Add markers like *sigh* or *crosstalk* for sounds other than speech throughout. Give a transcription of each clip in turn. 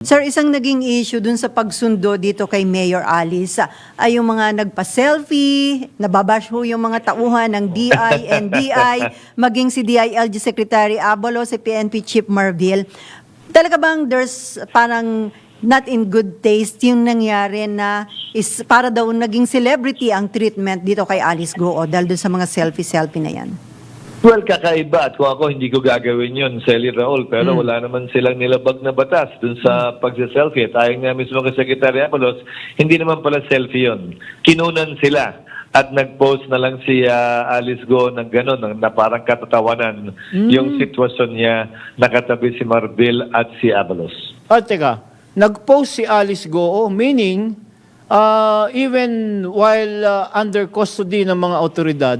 Sir, isang naging issue dun sa pagsundo dito kay Mayor Alice ay yung mga nagpa-selfie, nababash ho yung mga tauhan ng DI, NBI, *laughs* maging si DILG Secretary Abolo, si PNP Chief Marville. Talaga bang there's parang not in good taste yung nangyari na is para daw naging celebrity ang treatment dito kay Alice Goo dahil dun sa mga selfie-selfie na yan? Well, kakaiba. At kung ako hindi ko gagawin yun, Sally Raul, pero wala naman silang nilabag na batas dun sa pagsa-selfie. Tayo nga mismo kay Secretary Abalos, hindi naman pala selfie yun. Kinunan sila. At nag-post na lang si ah, Alice Go ng gano'n, ng- na parang katatawanan yung sitwasyon niya. Nakatabi si Marbil at si Abalos. At teka, nag-post si Alice Goo, meaning, uh, even while uh, under custody ng mga otoridad,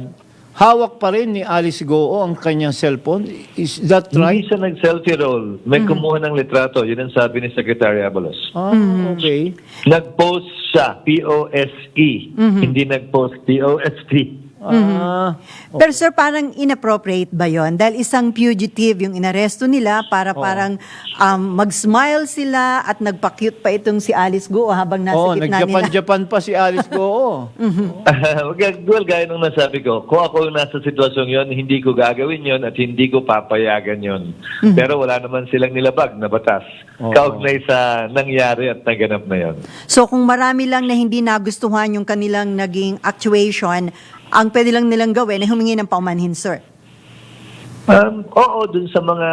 hawak pa rin ni Alice Goo ang kanyang cellphone. Is that right? Hindi siya nag-selfie roll. May kumuha ng litrato. Yun ang sabi ni Secretary Abalos. Ah, okay. Nag-post siya, P-O-S-E. Hindi nag-post, P-O-S-T. Ah, Pero sir, parang inappropriate ba yon? Dahil isang fugitive yung inaresto nila para parang um, mag-smile sila at nagpa-cute pa itong si Alice Go habang nasa oh, gitna nila. nagjapan-japan pa si Alice Goo. *laughs* *laughs* well, gaya nung nasabi ko, kung ako yung nasa sitwasyong yon, hindi ko gagawin yon at hindi ko papayagan yon. Pero wala naman silang nilabag na batas. Oo. Kaugnay sa nangyari at naganap na yon. So kung marami lang na hindi nagustuhan yung kanilang naging actuation, ang pwede lang nilang gawin ay humingi ng paumanhin, sir. Um, oo, dun sa mga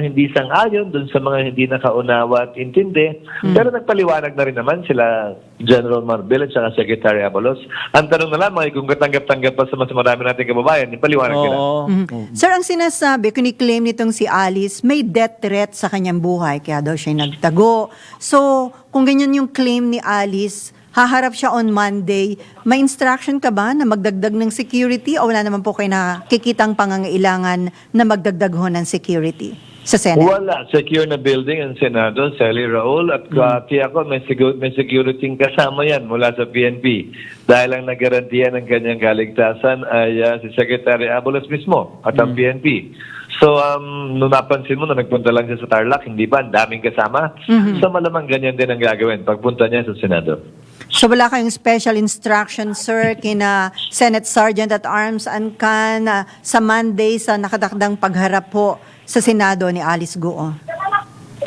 hindi sang-ayon, dun sa mga hindi nakaunawa at intindi. Pero nagpaliwanag na rin naman sila General Marbil at saka Secretary Abalos. Ang tanong na lamang ay kung katanggap-tanggap pa sa mas marami nating kababayan, ipaliwanag nila. Mhm. Sir, ang sinasabi, kuni-claim nitong si Alice, may death threat sa kanyang buhay, kaya daw siya nagtago. So, kung ganyan yung claim ni Alice, haharap siya on Monday, may instruction ka ba na magdagdag ng security o wala naman po kayo nakikitang pangangailangan na magdagdag ho ng security sa Senate? Wala. Secure na building ang Senado, Sally Raul. At mm. ako, may, sigu- may security kasama yan mula sa PNP. Dahil ang nagarantiya ng kanyang kaligtasan ay ah, si Secretary Abulos mismo at ang PNP. So, um, nung napansin mo na nagpunta lang siya sa Tarlac, hindi ba? Ang daming kasama. So, malamang ganyan din ang gagawin pagpunta niya sa Senado. So wala kayong special instruction, sir, kina Senate Sergeant at Arms Ancan na sa Monday sa nakadakdang pagharap po sa Senado ni Alice Guo.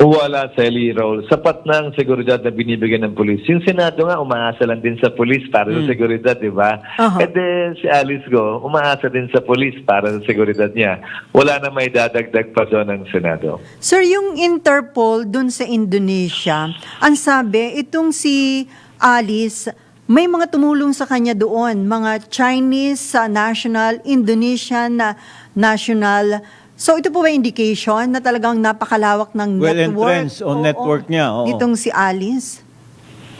Wala, Sally Raul. Sapat na ang seguridad na binibigyan ng polis. Yung Senado nga, umaasa lang din sa polis para sa seguridad, di ba? Aha. E de, si Alice Go, umaasa din sa polis para sa seguridad niya. Wala na may dadagdag pa doon ang Senado. Sir, yung Interpol dun sa Indonesia, ang sabi, itong si Alice, may mga tumulong sa kanya doon, mga Chinese uh, national, Indonesian uh, national. So ito po ba indication na talagang napakalawak ng Well, network? entrance o Oo, network niya, oo. Nitong si Alice?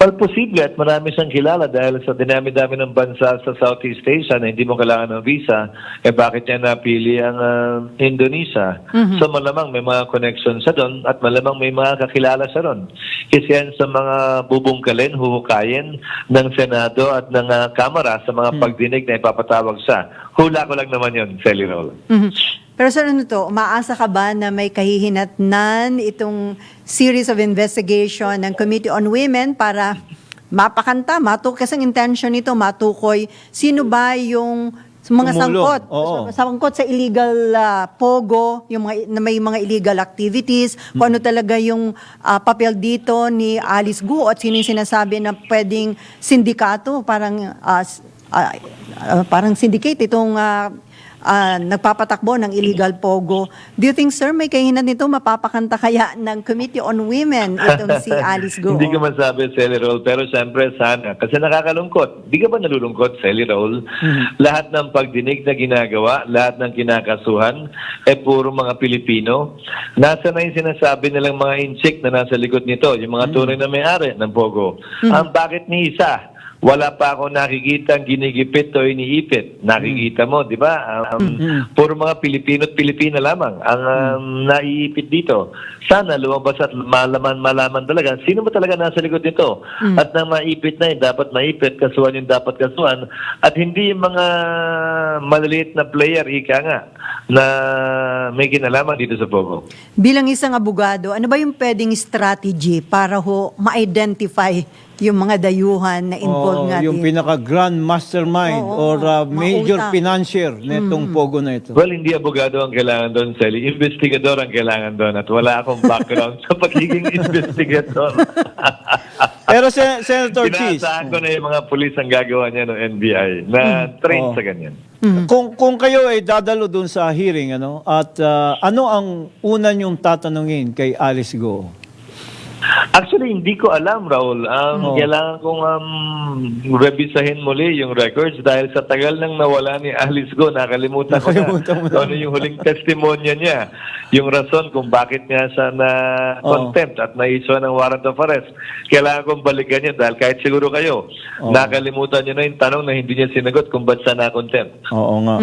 Well, posible at marami siyang kilala dahil sa dinami-dami ng bansa sa Southeast Asia na hindi mo kailangan ng visa, eh bakit niya napili ang ah, Indonesia? So malamang may mga connections sa doon at malamang may mga kakilala sa doon. Kasi yan sa mga bubungkalin, huhukayin ng Senado at ng ah, Kamara sa mga pagdinig na ipapatawag sa. Hula ko lang naman yun, Sally Roll. Mhm. Pero sir, ano to, umaasa ka ba na may kahihinatnan itong series of investigation ng Committee on Women para mapakanta, matukoy, kasi ang intention nito, matukoy, sino ba yung mga Tumulong, sangkot, oo. sa- sangkot sa illegal ah, pogo, yung mga, na may mga illegal activities, kung ano talaga yung ah, papel dito ni Alice Gu at sino yung sinasabi na pwedeng sindikato, parang ah, s- ah, ah, parang syndicate itong ah, ah, nagpapatakbo ng illegal pogo. Do you think, sir, may kahinan nito mapapakanta kaya ng Committee on Women itong si *laughs* Alice Go? Hindi ko masabi, Sally Roll, pero siyempre sana. Kasi nakakalungkot. Di ka ba nalulungkot, Sally Roll? Lahat ng pagdinig na ginagawa, lahat ng kinakasuhan, eh puro mga Pilipino. Nasa na yung sinasabi nilang mga inchik na nasa likod nito, yung mga tunay na may-ari ng Pogo. Ang bakit ni isa? Wala pa ako nakikita ang ginigipit o iniipit. Nakikita mo, di ba? Um, Puro mga Pilipino at Pilipina lamang ang um, naiipit dito. Sana lumabas at malaman, malaman talaga sino ba talaga nasa likod nito. At nang maipit na yun, dapat maipit, kasuhan yung dapat kasuhan. At hindi yung mga maliliit na player, ika nga, na may kinalaman dito sa Pogo. Bilang isang abogado, ano ba yung pwedeng strategy para ho ma-identify yung mga dayuhan na involved Oo, nga yung din? pinaka-grand mastermind Oo, or uh, major mautang. financier netong pogo na ito. Well, hindi abogado ang kailangan doon, Sally. Investigador ang kailangan doon at wala akong background *laughs* sa pagiging investigador. *laughs* Pero Sen- Senator Cheese, Pinaasahan ko na yung mga pulis ang gagawa niya ng NBI na train Oo. sa ganyan. kung kung kayo ay dadalo dun sa hearing ano at uh, ano ang una niyong tatanungin kay Alice Go? Actually, hindi ko alam, Raul. Um, Oo. Kailangan kong um, revisahin muli yung records dahil sa tagal nang nawala ni Alice Go, nakalimutan ko Nakalimutan mo na na. ano yung huling testimonya niya. Yung rason kung bakit niya siya na Oo. contempt at na-issue ng warrant of arrest. Kailangan kong balikan niya dahil kahit siguro kayo, Oo. nakalimutan niyo na yung tanong na hindi niya sinagot kung ba't siya na-contempt. Oo nga.